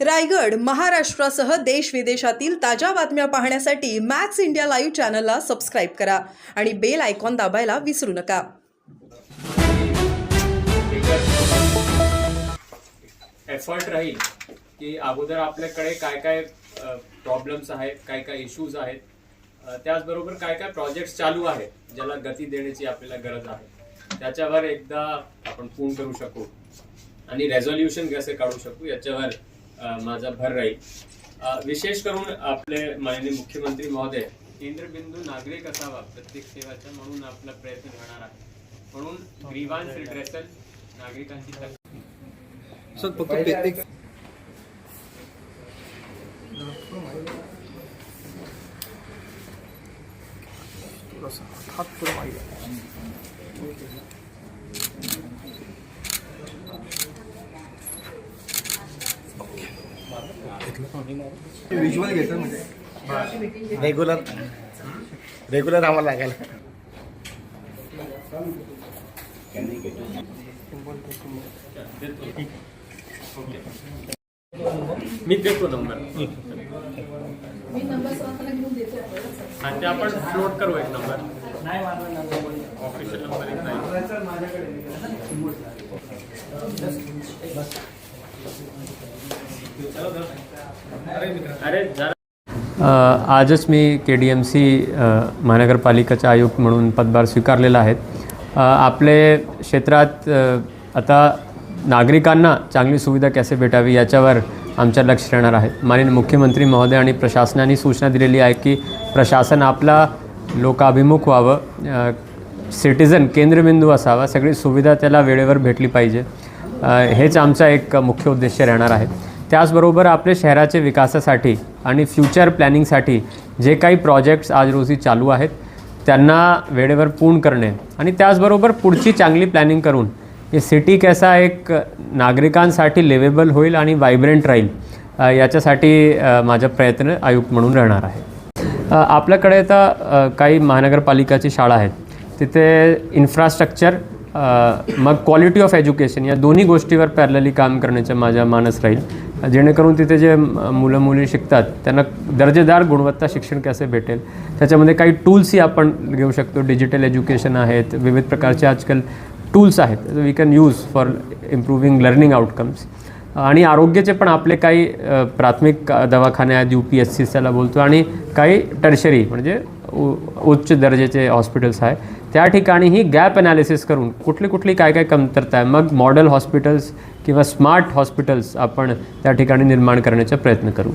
रायगड महाराष्ट्रासह देश विदेशातील ताज्या बातम्या पाहण्यासाठी मॅक्स इंडिया लाईव्ह चॅनलला सबस्क्राईब करा आणि बेल आयकॉन दाबायला विसरू नका. एफर्ट राहील की अगोदर आपल्याकडे काय काय प्रॉब्लेम्स आहेत काय काय इश्यूज आहेत त्याचबरोबर काय काय प्रोजेक्ट्स चालू आहेत ज्याला गती देण्याची आपल्याला गरज आहे. त्याच्यावर एकदा आपण फोन करू शकू आणि रेझोल्युशन कसे काढू शकू याच्यावर माझा भर राहील. विशेष करून आपले माननीय मुख्यमंत्री महोदय केंद्रबिंदू नागरिक असावा प्रत्येक सेवाचा म्हणून आपला प्रयत्न राहणार आहे. म्हणून ग्रीवान्स रिड्रेसल नागरिकांची सर फक्त हात मागे. द्या. विज्युअल घेतो म्हणजे रेग्युलर रेग्युलर आम्हाला लागायला मी देतो नंबर. आणि ते आपण फ्लोट करू एक नंबर. ऑफिशियल नंबर एक नाही. आजच मी के डी एम सी महानगरपालिकाचे आयुक्त म्हणून पदभार स्वीकारलेला आहे. आपले क्षेत्रात आता नागरिकांना चांगली सुविधा कसे भेटावी याच्यावर आमचं लक्ष राहणार आहे. माननीय मुख्यमंत्री महोदय आणि प्रशासनाने सूचना दिलेली आहे की प्रशासन आपला लोकाभिमुख व्हावं सिटिझन केंद्रबिंदू असावा सगळी सुविधा त्याला वेळेवर भेटली पाहिजे. हेच आमचा एक मुख्य उद्देश राहणार आहे. त्याचबरोबर आपल्या शहराच्या विकासासाठी आणि फ्युचर प्लॅनिंगसाठी जे काही प्रोजेक्ट्स आज रोजी चालू आहेत त्यांना वेळेवर पूर्ण करणे आणि त्याचबरोबर पुढची चांगली प्लॅनिंग करून हे सिटी कसा एक नागरिकांसाठी लिवेबल होईल आणि वायब्रंट राहील याच्यासाठी माझा प्रयत्न आयुक्त म्हणून राहणार आहे. आपल्याकडे आता काही महानगरपालिकाची शाळा आहेत. तिथे इन्फ्रास्ट्रक्चर मग क्वालिटी ऑफ एज्युकेशन या दोन्ही गोष्टीवर पॅरलली काम करण्याचा माझा मानस राहील. जेणेकरून तिथे जे मुलं मुली शिकतात त्यांना दर्जेदार गुणवत्ता शिक्षण कसे भेटेल? त्याच्यामध्ये काही टूल्सही आपण घेऊ शकतो. डिजिटल एज्युकेशन आहेत विविध प्रकारचे आजकाल टूल्स आहेत. We can use for improving learning outcomes आणि आरोग्याचे पण आपले काही प्राथमिक दवाखाने आहेत यू पी एस सी त्याला बोलतो आणि काही टर्शरी म्हणजे उ- उच्च दर्जाचे हॉस्पिटल्स आहे. त्या ठिकाणीही गॅप ॲनालिसिस करून कुठली कुठली काय काय कमतरता आहे मग मॉडेल हॉस्पिटल्स किंवा स्मार्ट हॉस्पिटल्स आपण त्या ठिकाणी निर्माण करण्याचा प्रयत्न करू.